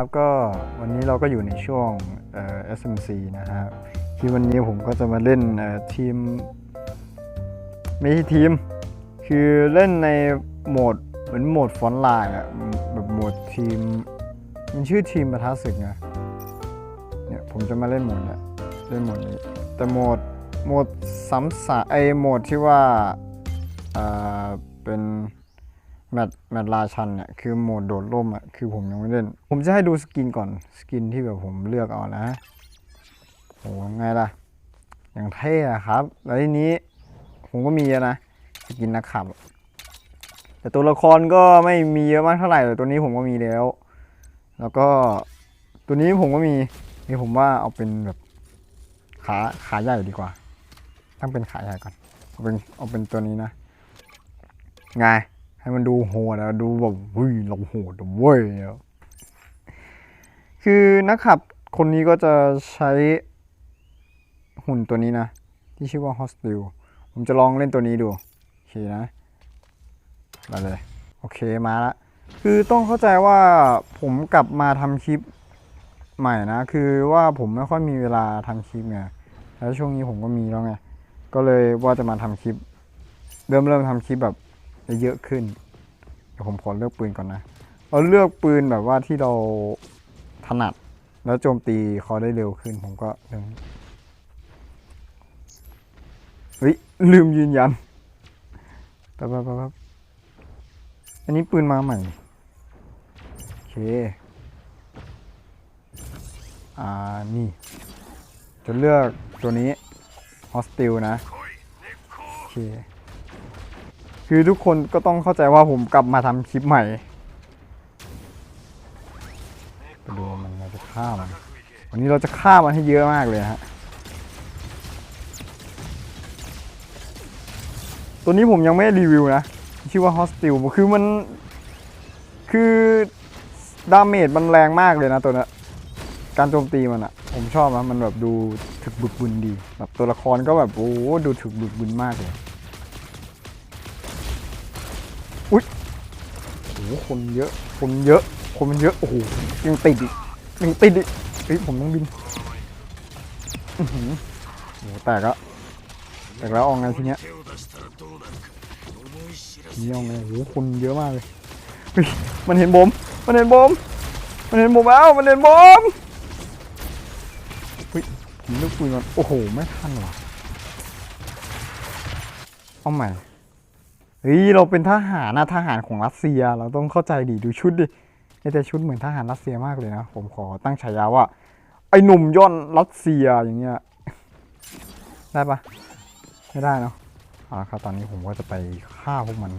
ครับก็วันนี้เราก็อยู่ในช่วงเอ่อ SMC นะฮะที่วันนี้ผมก็จะมาเล่นทีม ไม่ใช่ทีม คือเล่นในโหมดเหมือนโหมดฟอนต์ไลน์อะแบบโหมดทีม มันชื่อทีมประทัศึกไงเนี่ยผมจะมาเล่นโหมดเนี่ยเล่นโหมดนี้แต่โหมดโหมดซ้ำสาไอโหมดที่ว่าเอ่อเป็น แมตช์แมตช์ราชันเนี่ยคือโหมดโดดร่มอะคือผมยังไม่เล่น ผมจะให้ดูสกินก่อนสกินที่แบบผมเลือกเอานะโอ้ไงล่ะ อย่างเท่อะครับ แล้วทีนี้ผมก็มีนะสกินนักขับ แต่ตัวละครก็ไม่มีเยอะมากเท่าไหร่แต่ตัวนี้ผมก็มีแล้ว แล้วก็ตัวนี้ผมก็มีนี่ผมว่าเอาเป็นแบบขาขาใหญ่ดีกว่า ตั้งเป็นขาใหญ่ก่อนเอาเป็นเอาเป็นตัวนี้นะไง ให้มันดูโหดอะดูแบบเฮ้ยเราโหดเว้ยคือนักขับคนนี้ก็จะใช้หุ่นตัวนี้นะ ที่ชื่อว่า h o s t i l ผมจะลองเล่นตัวนี้ดู โอเคนะมาเลย โอเคมาละ คือต้องเข้าใจว่าผมกลับมาทำคลิปใหม่นะ คือว่าผมไม่ค่อยมีเวลาทำคลิปไง แล้วช่วงนี้ผมก็มีแล้วไง ก็เลยว่าจะมาทำคลิป เริ่มเริ่มทำคลิปแบบ เยอะขึ้นเดี๋ยวผมขอเลือกปืนก่อนนะเราเลือกปืนแบบว่าที่เราถนัด แล้วโจมตีเขาได้เร็วขึ้นผมก็เลือกเฮ้ยลืมยืนยันแป๊บแป๊บปั๊บอันนี้ปืนมาใหม่ โอเค อ่า นี่ จะเลือกตัวนี้ Hostile นะ โอเค คือทุกคนก็ต้องเข้าใจว่าผมกลับมาทำคลิปใหม่ไปดูมันเราจะฆ่ามัน วันนี้เราจะฆ่ามันให้เยอะมากเลยฮะ ตัวนี้ผมยังไม่รีวิวนะ ชื่อว่า h o s t i l คือมัน คือดาเมจมันแรงมากเลยนะตัวนี้การโจมตีมันอะผมชอบนะมันแบบดูถึกบึกบึนดี แบบตัวละครก็แบบโอ้โหดูถึกบึกบึนมากเลย อุ้ยโอ้โหคนเยอะ คนเยอะ คนมันเยอะ โอ้โห ยังติดอีก ยังติดอีกเฮ้ยผมต้องบินอือหือโอ้โหแตกแล้วแตกแล้วเอาไงทีเนี้ยทีนี้เอาไงโอ้โหคนเยอะมากเลยเฮ้ยมันเห็นผมมันเห็นผมมันเห็นผมแล้วมันเห็นผมเฮ้ยผมเลือกปืนก่อนโอ้โห ไม่ทันว่ะเอาใหม่ เฮ้ยเราเป็นทหารนะทหารของรัสเซียเราต้องเข้าใจดิดูชุดดิไอแต่ชุดเหมือนทหารรัสเซียมากเลยนะ ผมขอตั้งฉายาว่า ไอหนุ่มย่อนรัสเซียอย่างเงี้ยได้ปะไม่ได้เนาะเอาละครับตอนนี้ผมก็จะไปฆ่าพวกมัน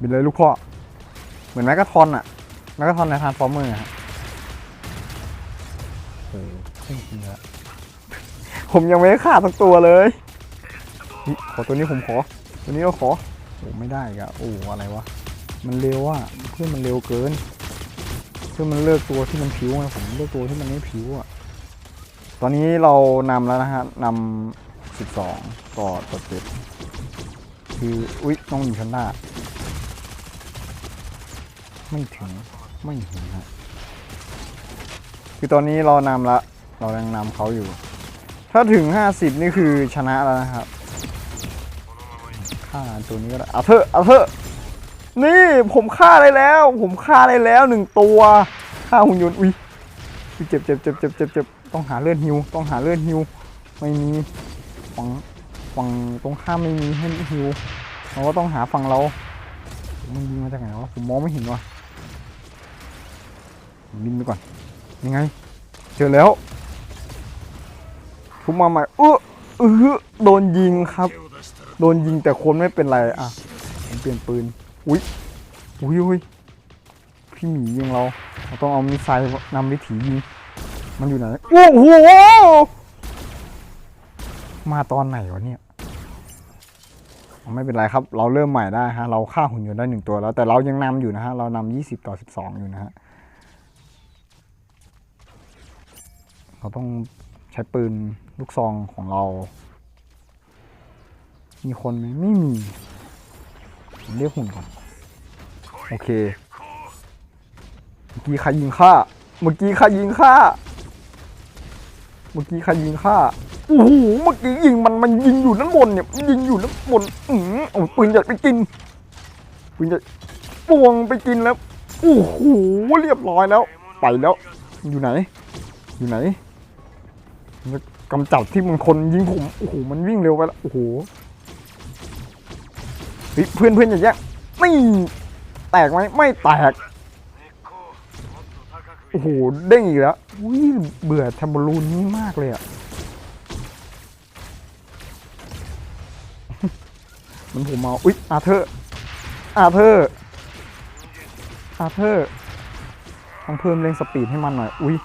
บินเลยลูกพ่อเหมือนแมกกาทอนอะแมกกาทอนในทานฟอร์เมอร์ฮะโอ้โหจริงละผมยังไม่ได้ฆ่าสักตัวเลย ขอตัวนี้ผมขอ ตัวนี้ก็ขอ โอ้ไม่ได้กะโอ้อะไรวะ มันเร็วอะเพื่อนมันเร็วเกิน เพื่อนมันเลือกตัวที่มันผิวไงผมเลือกตัวที่มันไม่ผิวอะตอนนี้เรานำแล้วนะฮะนำสิบสองต่อต่อเจ็ดคืออุ๊ยน้องหญิงชันด้าไม่ถึงไม่ถึงฮะคือตอนนี้เรานำละ เรายังนำเขาอยู่ ถ้าถึง 50 นี่คือชนะแล้วนะครับ ฆ่าตัวนี้ก็ได้เอาเถอะเอาเถอะนี่ผมฆ่าได้แล้ว ผมฆ่าได้แล้วหนึ่งตัวฆ่าหุ่นยนต์อุ้ยเจ็บเจ็บเจ็บเจ็บเจ็บเจ็บต้องหาเลือดฮิวต้องหาเลือดฮิวไม่มีฝั่งฝั่งตรงข้ามไม่มีให้ฮิวเราก็ต้องหาฝั่งเรามันยิงมาจากไหนวะผมมองไม่เห็นว่ะบินไปก่อนยังไง เจอแล้วทุบมาใหม่เออเออโดนยิงครับ โดนยิงแต่คนไม่เป็นไรอะผมเปลี่ยนปืนอุ้ยอุ้ยอุ้ยพี่หมียิงเราเราต้องเอามิสไซล์นำวิถียิงมันอยู่ไหนโอ้โหมาตอนไหนวะเนี่ยไม่เป็นไรครับ เราเริ่มใหม่ได้ฮะ เราฆ่าหุ่นยนต์ได้หนึ่งตัวแล้ว แต่เรายังนำอยู่นะฮะ เรานำยี่สิบต่อสิบสองอยู่นะฮะ เราต้องใช้ปืนลูกซองของเรา มีคนไหมไม่มีเรียกหุ่นก่อน โอเค เมื่อกี้ใครยิงข้าเมื่อกี้ใครยิงข้าเมื่อกี้ใครยิงข้าโอ้โหเมื่อกี้ยิงมันมันยิงอยู่ด้านบนเนี่ยยิงอยู่ด้านบนอือเอาปืนใหญ่ไปกินปืนใหญ่ปวงไปกินแล้วโอ้โหเรียบร้อยแล้ว ไปแล้ว อยู่ไหน อยู่ไหนกำจัดที่มันคนยิงผมโอ้โหมันวิ่งเร็วไปแล้วโอ้โห เฮ้ยเพื่อนเพื่อนอย่าแยไม่แตกไหมไม่แตกโอ้โหเด้งอีกแล้วอุ้ยเบื่อแทมบอลูนนี่มากเลยอะมันผมเอาอุ๊ยอาเธอร์อาเธอร์อาเธอร์ต้องเพิ่มเร่งสปีดให้มันหน่อยอุ้ย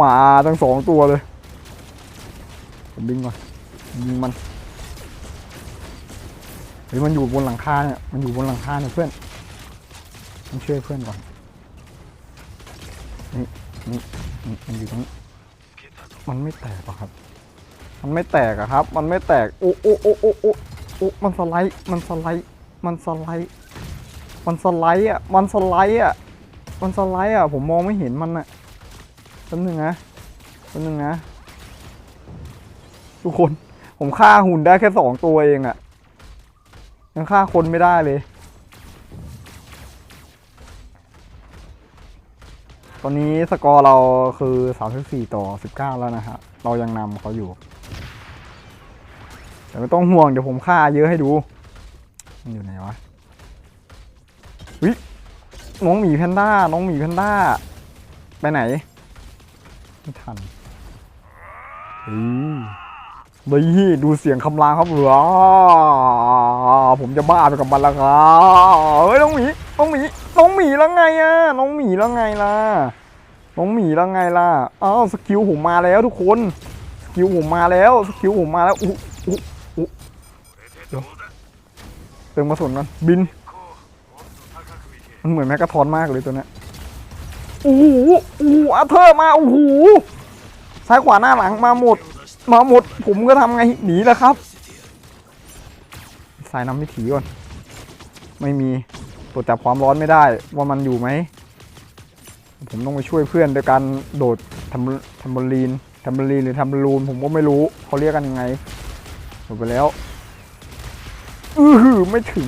มาทั้งสองตัวเลย ผมบิงก่อนยิงมัน เฮ้ยมันอยู่บนหลังคาเนี่ย มันอยู่บนหลังคาเนี่ยเพื่อนต้องช่วยเพื่อนก่อน นี่นี่นี่มันอยู่ตรงนี้มันไม่แตกหรอครับ มันไม่แตกอะครับ มันไม่แตก โอ้โอ้โอ้โอ้โอ้โอ้มันสไลด์ มันสไลด์ มันสไลด์ มันสไลด์อะมันสไลด์อะมันสไลด์อะผมมองไม่เห็นมันอะแป๊บนึงนะแป๊บนึงนะ ทุกคน ผมฆ่าหุ่นได้แค่สองตัวเองอะ ยังฆ่าคนไม่ได้เลย ตอนนี้สกอร์เราคือ 34 ต่อ 19 แล้วนะฮะ เรายังนำเขาอยู่ แต่ไม่ต้องห่วงเดี๋ยวผมฆ่าเยอะให้ดู มันอยู่ไหนวะ วิน้องหมีแพนด้า น้องหมีแพนด้า ไปไหน ไม่ทันอือ นี่ดูเสียงคำรามครับเหรอผมจะบ้าไปกับมันแล้วครับเฮ้ยน้องหมีน้องหมีน้องหมีแล้วไงอะน้องหมีแล้วไงล่ะน้องหมีแล้วไงล่ะอ้าวสกิลผมมาแล้วทุกคนสกิลผมมาแล้วสกิลผมมาแล้วอู้อู้อู้เติมกระสุนกันบินมันเหมือนแมกกาทอนมากเลยตัวนี้ยโอ้โหโอ้อาเธอร์มาโอ้โหซ้ายขวาหน้าหลังมาหมด มาหมดผมก็ทำไงหนีแล้วครับ สายนำวิถีก่อน ไม่มีตรวจจับความร้อนไม่ได้ว่ามันอยู่ไหม ผมต้องไปช่วยเพื่อนโดยการโดดทำทำบอลลีนทำบอลลีนหรือทำบอลลูนผมก็ไม่รู้เขาเรียกกันยังไงหมดไปแล้ว อือหือไม่ถึง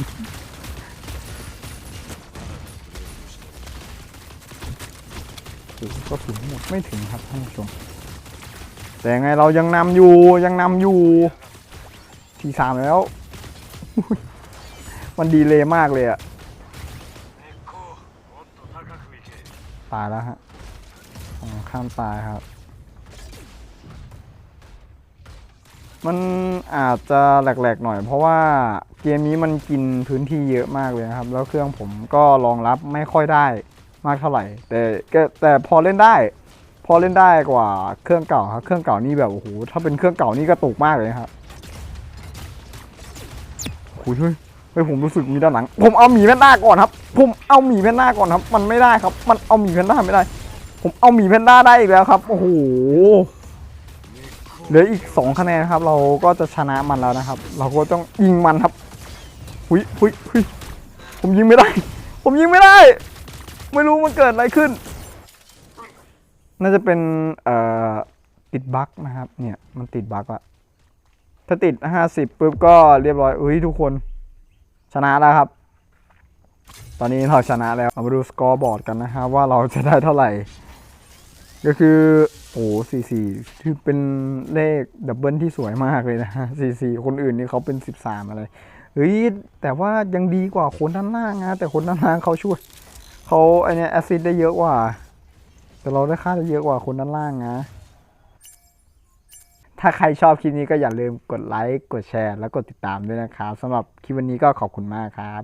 ก็ถึงหมดไม่ถึงครับท่านผู้ชม แต่ยังไงเรายังนำอยู่ยังนำอยู่ทีสามแล้ว มันดีเลยมากเลยอะตายแล้วฮะอ๋อข้ามตายครับ มันอาจจะแหลกๆหน่อย เพราะว่าเกมนี้มันกินพื้นที่เยอะมากเลยนะครับ แล้วเครื่องผมก็รองรับไม่ค่อยได้มากเท่าไหร่ แต่แต่พอเล่นได้ พอเล่นได้กว่าเครื่องเก่าครับ เครื่องเก่านี่แบบโอ้โหถ้าเป็นเครื่องเก่านี่กระตุกมากเลยครับโอ้ยเฮ้ยเฮ้ยผมรู้สึกมีด้านหลัง ผมเอาหมีแพนด้าก่อนครับ ผมเอาหมีแพนด้าก่อนครับ มันไม่ได้ครับ มันเอาหมีแพนด้าไม่ได้ ผมเอาหมีแพนด้าได้อีกแล้วครับ โอ้โห เหลืออีกสองคะแนนครับ เราก็จะชนะมันแล้วนะครับ เราก็ต้องยิงมันครับ หุยหุยหุยผมยิงไม่ได้ ผมยิงไม่ได้ ไม่รู้มันเกิดอะไรขึ้น น่าจะเป็นเอ่อติดบั๊กนะครับเนี่ยมันติดบั๊กอะถ้าติด 50ปุ๊บก็เรียบร้อยเอ้ยทุกคนชนะแล้วครับ ตอนนี้เราชนะแล้วเรามาดูสกอร์บอร์ดกันนะฮะว่าเราจะได้เท่าไหร่ ก็คือโอ้สี่สี่ที่เป็นเลขดับเบิลที่สวยมากเลยนะฮะสี่สี่คนอื่นนี่เขาเป็นสิบสามอะไรเฮ้ยแต่ว่ายังดีกว่าคนด้านล่างนะแต่คนด้านล่างเขาช่วยเขาไอเนี้ยแอซิดได้เยอะกว่า แต่เราได้ค่าจะเยอะกว่าคนด้านล่างนะ ถ้าใครชอบคลิปนี้ก็อย่าลืมกดไลค์ กดแชร์ และกดติดตามด้วยนะครับสำหรับคลิปวันนี้ก็ขอบคุณมากครับ